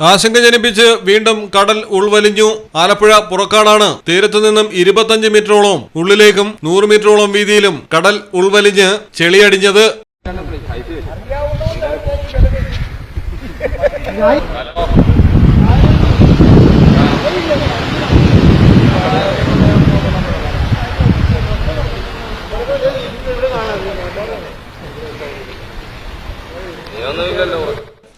ആശങ്ക ജനിപ്പിച്ച് വീണ്ടും കടൽ ഉൾവലിഞ്ഞു. ആലപ്പുഴ പുറക്കാടാണ്. തീരത്തു നിന്നും ഇരുപത്തഞ്ച് മീറ്ററോളം ഉള്ളിലേക്കും നൂറ് മീറ്ററോളം വീതിയിലും കടൽ ഉൾവലിഞ്ഞ് ചെളിയടിഞ്ഞത്.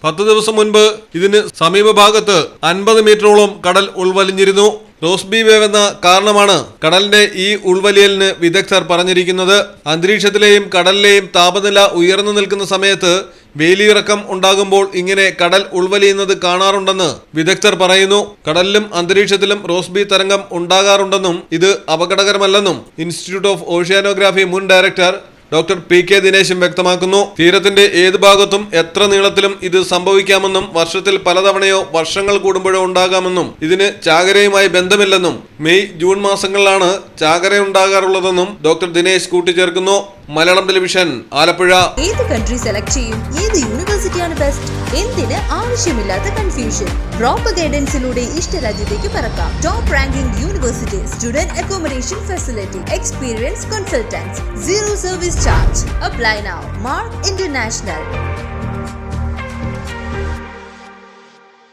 പത്ത് ദിവസം മുൻപ് ഇതിന് സമീപഭാഗത്ത് അൻപത് മീറ്ററോളം കടൽ ഉൾവലിഞ്ഞിരുന്നു. റോസ്ബി വേവ് എന്ന കാരണമാണ് കടലിന്റെ ഈ ഉൾവലിയലിന് വിദഗ്ധർ പറഞ്ഞിരിക്കുന്നത്. അന്തരീക്ഷത്തിലെയും കടലിലെയും താപനില ഉയർന്നു നിൽക്കുന്ന സമയത്ത് വേലിയിറക്കം ഉണ്ടാകുമ്പോൾ ഇങ്ങനെ കടൽ ഉൾവലിയുന്നത് കാണാറുണ്ടെന്ന് വിദഗ്ധർ പറയുന്നു. കടലിലും അന്തരീക്ഷത്തിലും റോസ്ബി തരംഗം ഉണ്ടാകാറുണ്ടെന്നും ഇത് അപകടകരമല്ലെന്നും ഇൻസ്റ്റിറ്റ്യൂട്ട് ഓഫ് ഓഷ്യാനോഗ്രാഫി മുൻ ഡയറക്ടർ ഡോക്ടർ പി കെ ദിനേശും വ്യക്തമാക്കുന്നു. തീരത്തിന്റെ ഏത് ഭാഗത്തും എത്ര നീളത്തിലും ഇത് സംഭവിക്കാമെന്നും വർഷത്തിൽ പലതവണയോ വർഷങ്ങൾ കൂടുമ്പോഴോ ഉണ്ടാകാമെന്നും ഇതിന് ചാകരയുമായി ബന്ധമില്ലെന്നും മെയ് ജൂൺ മാസങ്ങളിലാണ് ചാകര ഉണ്ടാകാറുള്ളതെന്നും ഡോക്ടർ ദിനേശ് കൂട്ടിച്ചേർക്കുന്നു. മലയാളം ടെലിവിഷൻ ആലപ്പുഴ. ഏത് കൺട്രി സെലക്ട് ചെയ്യും? ഏത് യൂണിവേഴ്സിറ്റിയാണ് ബെസ്റ്റ് എന്തിന് ആവശ്യമില്ലാത്ത കൺഫ്യൂഷൻ പ്രോപ്പർ ഗൈഡൻസിലൂടെ ഇഷ്ടരാജ്യത്തേക്ക് പറക്കാം. Top ranking holiday, student accommodation facility, experience consultants, zero service charge. Apply now. Mark International.